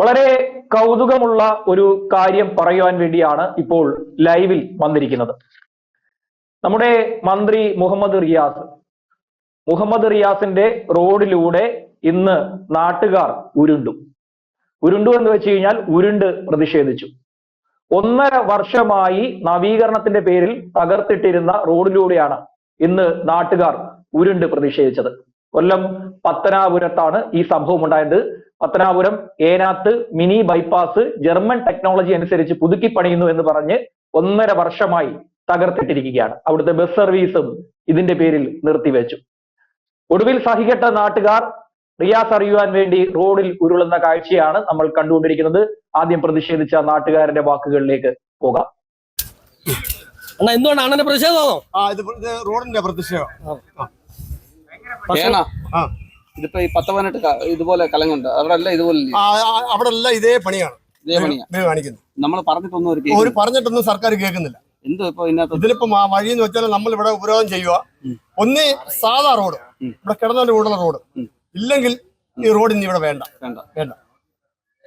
വളരെ കൗതുകമുള്ള ഒരു കാര്യം പറയുവാൻ വേണ്ടിയാണ് ഇപ്പോൾ ലൈവിൽ വന്നിരിക്കുന്നത്. നമ്മുടെ മന്ത്രി മുഹമ്മദ് റിയാസ്. മുഹമ്മദ് റിയാസിന്റെ റോഡിലൂടെ ഇന്ന് നാട്ടുകാർ ഉരുണ്ടു. ഉരുണ്ടു എന്ന് വെച്ച് കഴിഞ്ഞാൽ ഉരുണ്ട് പ്രതിഷേധിച്ചു. ഒന്നര വർഷമായി നവീകരണത്തിന്റെ പേരിൽ തകർത്തിട്ടിരുന്ന റോഡിലൂടെയാണ് ഇന്ന് നാട്ടുകാർ ഉരുണ്ട് പ്രതിഷേധിച്ചത്. കൊല്ലം പത്തനാപുരത്താണ് ഈ സംഭവം ഉണ്ടായത് Pathanapuram Enath mini bypass German technology അനുസരിച്ച് പുതുക്കി പണിയുന്നു എന്ന് പറഞ്ഞ് ഒന്നര വർഷമായി തകർത്തിട്ടിരിക്കുകയാണ്. അവിടുത്തെ ബസ് സർവീസും ഇതിന്റെ പേരിൽ നിർത്തിവെച്ചു. ഒടുവിൽ സഹികെട്ട നാട്ടുകാർ റിയാസ് അറിയുവാൻ വേണ്ടി റോഡിൽ ഉരുളുന്ന കാഴ്ചയാണ് നമ്മൾ കണ്ടുകൊണ്ടിരിക്കുന്നത്. ആദ്യം പ്രതിഷേധിച്ച നാട്ടുകാരന്റെ വാക്കുകളിലേക്ക് പോകാം. അണ്ണാ എന്തുകൊണ്ട് അണ്ണന്റെ പ്രതിഷേധമാണോ ആ ഇത് ഇത് റോഡിന്റെ പ്രതിഷേധം. ഏണ ആ. ഇതിപ്പോ ഈ പത്ത് പതിനെട്ട് ഇതുപോലെ കലങ്ങുണ്ട്. അവിടെ അല്ല ഇതുപോലെ അവിടെ എല്ലാം ഇതേ പണിയാണ്. ഇതേ പണിയാണ് ഇത് കാണിക്കുന്നത് നമ്മൾ പറഞ്ഞിട്ടൊന്നും ഒരു ഒരു പറഞ്ഞിട്ടൊന്നും സർക്കാർ കേൾക്കുന്നില്ല. എന്തോ ഇപ്പൊ ഇതിലിപ്പോ ആ വഴി എന്ന് വെച്ചാൽ നമ്മൾ ഇവിടെ ഉപരോധം ചെയ്യുക ഒന്ന് സാധാ റോഡ്. ഇവിടെ കിടന്നതിന്റെ കൂടുള്ള റോഡ്. ഇല്ലെങ്കിൽ ഈ റോഡ് ഇനി ഇവിടെ വേണ്ട. വേണ്ട. വേണ്ട.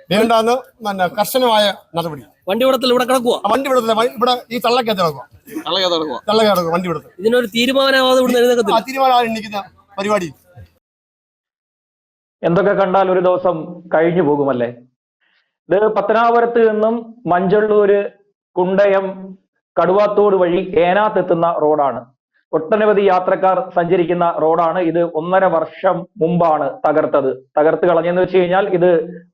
വേണ്ടാന്ന് പിന്നെ കർശനമായ നടപടി. വണ്ടി വിടത്തിൽ ഇവിടെ കിടക്കുക വണ്ടി വിടത്തില്ല ഇവിടെ ഈ തള്ളക്കകത്ത് കിടക്കുക തള്ളക്കകത്ത് കിടക്കുക തള്ളക്കകത്ത് കിടക്കുക വണ്ടി വിടത്തില്ല ഇതിനൊരു തീരുമാനമാവാതെ ഇവിടെ ആ എഴുന്നേക്കത്തില്ല? തീരുമാനം എണ്ണിക്കുന്ന പരിപാടി. എന്തൊക്കെ കണ്ടാൽ ഒരു ദിവസം കഴിഞ്ഞു പോകുമല്ലേ? ഇത് പത്തനാപുരത്ത് നിന്നും മഞ്ചള്ളൂര് കുണ്ടയം കടുവാത്തോട് വഴി ഏനാത്തെത്തുന്ന റോഡാണ്. ഒട്ടനവധി യാത്രക്കാർ സഞ്ചരിക്കുന്ന റോഡാണ്. ഇത് ഒന്നര വർഷം മുമ്പാണ് തകർത്തത്. തകർത്ത് കളഞ്ഞെന്ന് വെച്ച് കഴിഞ്ഞാൽ ഇത്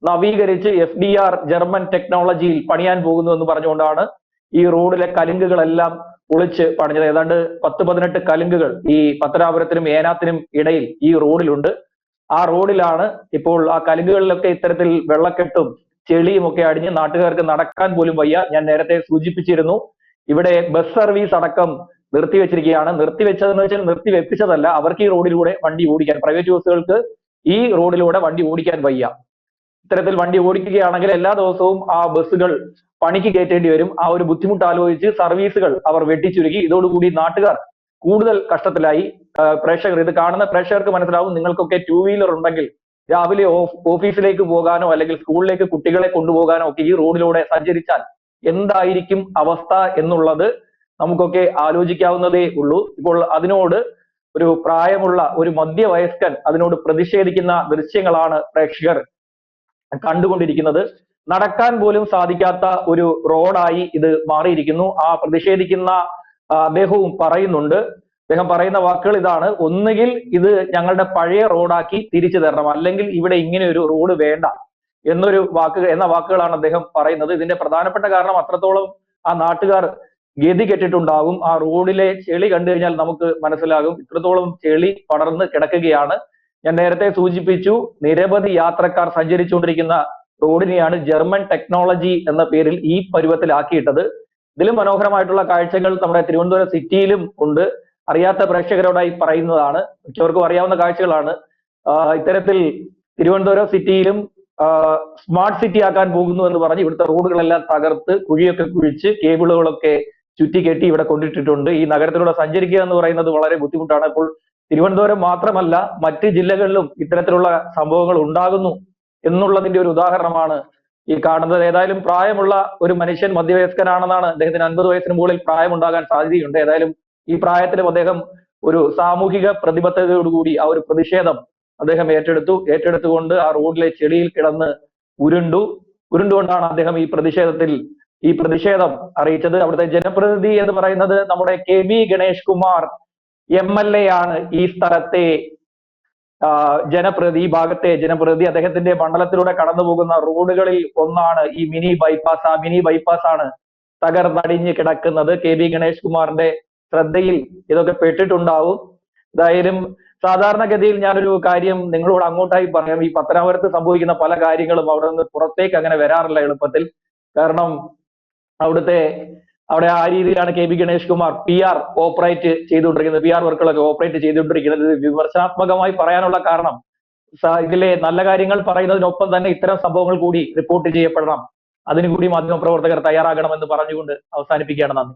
നവീകരിച്ച് എഫ് ഡി ആർ ജർമ്മൻ ടെക്നോളജിയിൽ പണിയാൻ പോകുന്നു എന്ന് പറഞ്ഞുകൊണ്ടാണ് ഈ റോഡിലെ കലുങ്കുകളെല്ലാം പൊളിച്ച് പണിഞ്ഞത്. ഏതാണ്ട് പത്ത് പതിനെട്ട് കലുങ്കുകൾ ഈ പത്തനാപുരത്തിനും ഏനാത്തിനും ഇടയിൽ ഈ റോഡിലുണ്ട്. ആ റോഡിലാണ് ഇപ്പോൾ ആ കലുങ്കുകളിലൊക്കെ ഇത്തരത്തിൽ വെള്ളക്കെട്ടും ചെളിയും ഒക്കെ അടിഞ്ഞ് നാട്ടുകാർക്ക് നടക്കാൻ പോലും വയ്യ. ഞാൻ നേരത്തെ സൂചിപ്പിച്ചിരുന്നു. ഇവിടെ ബസ് സർവീസ് അടക്കം നിർത്തിവെച്ചിരിക്കുകയാണ്. നിർത്തിവെച്ചതെന്ന് വെച്ചാൽ നിർത്തിവെപ്പിച്ചതല്ല. അവർക്ക് ഈ റോഡിലൂടെ വണ്ടി ഓടിക്കാൻ പ്രൈവറ്റ് ബസ്സുകൾക്ക് ഈ റോഡിലൂടെ വണ്ടി ഓടിക്കാൻ വയ്യ. ഇത്തരത്തിൽ വണ്ടി ഓടിക്കുകയാണെങ്കിൽ എല്ലാ ദിവസവും ആ ബസ്സുകൾ പണിക്ക് കയറ്റേണ്ടി വരും. ആ ഒരു ബുദ്ധിമുട്ട് ആലോചിച്ച് സർവീസുകൾ അവർ വെട്ടിച്ചുരുക്കി. ഇതോടുകൂടി നാട്ടുകാർ കൂടുതൽ കഷ്ടത്തിലായി. പ്രേക്ഷകർ ഇത് കാണുന്ന പ്രേക്ഷകർക്ക് മനസ്സിലാവും. നിങ്ങൾക്കൊക്കെ ടൂ വീലർ ഉണ്ടെങ്കിൽ രാവിലെ ഓഫീസിലേക്ക് പോകാനോ അല്ലെങ്കിൽ സ്കൂളിലേക്ക് കുട്ടികളെ കൊണ്ടുപോകാനോ ഒക്കെ ഈ റോഡിലൂടെ സഞ്ചരിച്ചാൽ എന്തായിരിക്കും അവസ്ഥ എന്നുള്ളത് നമുക്കൊക്കെ ആലോചിക്കാവുന്നതേ ഉള്ളൂ. ഇപ്പോൾ അതിനോട് ഒരു പ്രായമുള്ള ഒരു മധ്യവയസ്കൻ അതിനോട് പ്രതിഷേധിക്കുന്ന ദൃശ്യങ്ങളാണ് പ്രേക്ഷകർ കണ്ടുകൊണ്ടിരിക്കുന്നത്. നടക്കാൻ പോലും സാധിക്കാത്ത ഒരു റോഡായി ഇത് മാറിയിരിക്കുന്നു. ആ പ്രതിഷേധിക്കുന്ന അദ്ദേഹവും പറയുന്നുണ്ട്. അദ്ദേഹം പറയുന്ന വാക്കുകൾ ഇതാണ്. ഒന്നുകിൽ ഇത് ഞങ്ങളുടെ പഴയ റോഡാക്കി തിരിച്ചു തരണം. അല്ലെങ്കിൽ ഇവിടെ ഇങ്ങനെ ഒരു റോഡ് വേണ്ട എന്നൊരു വാക്ക് എന്ന വാക്കുകളാണ് അദ്ദേഹം പറയുന്നത്. ഇതിന്റെ പ്രധാനപ്പെട്ട കാരണം അത്രത്തോളം ആ നാട്ടുകാർ ഗതി കെട്ടിട്ടുണ്ടാകും ആ റോഡിലെ ചെളി കണ്ടു കഴിഞ്ഞാൽ നമുക്ക് മനസ്സിലാകും. ഇത്രത്തോളം ചെളി പടർന്ന് കിടക്കുകയാണ്. ഞാൻ നേരത്തെ സൂചിപ്പിച്ചു നിരവധി യാത്രക്കാർ സഞ്ചരിച്ചുകൊണ്ടിരിക്കുന്ന റോഡിനെയാണ് ജർമ്മൻ ടെക്നോളജി എന്ന പേരിൽ ഈ പരുവത്തിലാക്കിയിട്ടത്. ഇതിലും മനോഹരമായിട്ടുള്ള കാഴ്ചകൾ നമ്മുടെ തിരുവനന്തപുരം സിറ്റിയിലും ഉണ്ട്. അറിയാത്ത പ്രേക്ഷകരോടായി പറയുന്നതാണ്. മിക്കവർക്കും അറിയാവുന്ന കാഴ്ചകളാണ്. ഇത്തരത്തിൽ തിരുവനന്തപുരം സിറ്റിയിലും സ്മാർട്ട് സിറ്റി ആക്കാൻ പോകുന്നു എന്ന് പറഞ്ഞ് ഇവിടുത്തെ റോഡുകളെല്ലാം തകർത്ത് കുഴിയൊക്കെ കുഴിച്ച് കേബിളുകളൊക്കെ ചുറ്റിക്കെട്ടി ഇവിടെ കൊണ്ടിട്ടിട്ടുണ്ട്. ഈ നഗരത്തിലൂടെ സഞ്ചരിക്കുക എന്ന് പറയുന്നത് വളരെ ബുദ്ധിമുട്ടാണ്. ഇപ്പോൾ തിരുവനന്തപുരം മാത്രമല്ല മറ്റ് ജില്ലകളിലും ഇത്തരത്തിലുള്ള സംഭവങ്ങൾ ഉണ്ടാകുന്നു എന്നുള്ളതിന്റെ ഒരു ഉദാഹരണമാണ് ഈ കാണുന്നത്. ഏതായാലും പ്രായമുള്ള ഒരു മനുഷ്യൻ മധ്യവയസ്കനാണെന്നാണ് അദ്ദേഹത്തിന് അൻപത് വയസ്സിന് മുകളിൽ പ്രായമുണ്ടാകാൻ സാധ്യതയുണ്ട്. ഏതായാലും ഈ പ്രായത്തിലും അദ്ദേഹം ഒരു സാമൂഹിക പ്രതിബദ്ധതയോടുകൂടി ആ ഒരു പ്രതിഷേധം അദ്ദേഹം ഏറ്റെടുത്തു. ഏറ്റെടുത്തുകൊണ്ട് ആ റോഡിലെ ചെളിയിൽ കിടന്ന് ഉരുണ്ടു. ഉരുണ്ടുകൊണ്ടാണ് അദ്ദേഹം ഈ പ്രതിഷേധത്തിൽ ഈ പ്രതിഷേധം അറിയിച്ചത്. അവിടുത്തെ ജനപ്രതിനിധി എന്ന് പറയുന്നത് നമ്മുടെ K V Ganesh Kumar M L A ആണ് ഈ സ്ഥലത്തെ ജനപ്രതി ഈ ഭാഗത്തെ ജനപ്രതി. അദ്ദേഹത്തിന്റെ മണ്ഡലത്തിലൂടെ കടന്നു പോകുന്ന റോഡുകളിൽ ഒന്നാണ് ഈ മിനി ബൈപ്പാസ്. ആ മിനി ബൈപ്പാസ് ആണ് തകർന്നടിഞ്ഞ് കിടക്കുന്നത്. കെ വി ഗണേഷ് കുമാറിന്റെ ശ്രദ്ധയിൽ ഇതൊക്കെ പെട്ടിട്ടുണ്ടാവും. എന്തായാലും സാധാരണഗതിയിൽ ഞാനൊരു കാര്യം നിങ്ങളോട് അങ്ങോട്ടായി പറയാം. ഈ പത്തനാപുരത്ത് സംഭവിക്കുന്ന പല കാര്യങ്ങളും അവിടെ നിന്ന് പുറത്തേക്ക് അങ്ങനെ വരാറില്ല എളുപ്പത്തിൽ. കാരണം അവിടുത്തെ അവിടെ ആ രീതിയിലാണ് K B Ganesh Kumar P R operate ചെയ്തുകൊണ്ടിരിക്കുന്നത്. പി ആർ വർക്കുകളൊക്കെ ഓപ്പറേറ്റ് ചെയ്തുകൊണ്ടിരിക്കുന്നത്. വിമർശനാത്മകമായി പറയാനുള്ള കാരണം ഇതിലെ നല്ല കാര്യങ്ങൾ പറയുന്നതിനൊപ്പം തന്നെ ഇത്തരം സംഭവങ്ങൾ കൂടി റിപ്പോർട്ട് ചെയ്യപ്പെടണം. അതിനു കൂടി മാധ്യമപ്രവർത്തകർ തയ്യാറാകണമെന്ന് പറഞ്ഞുകൊണ്ട് അവസാനിപ്പിക്കുകയാണ്. നന്ദി.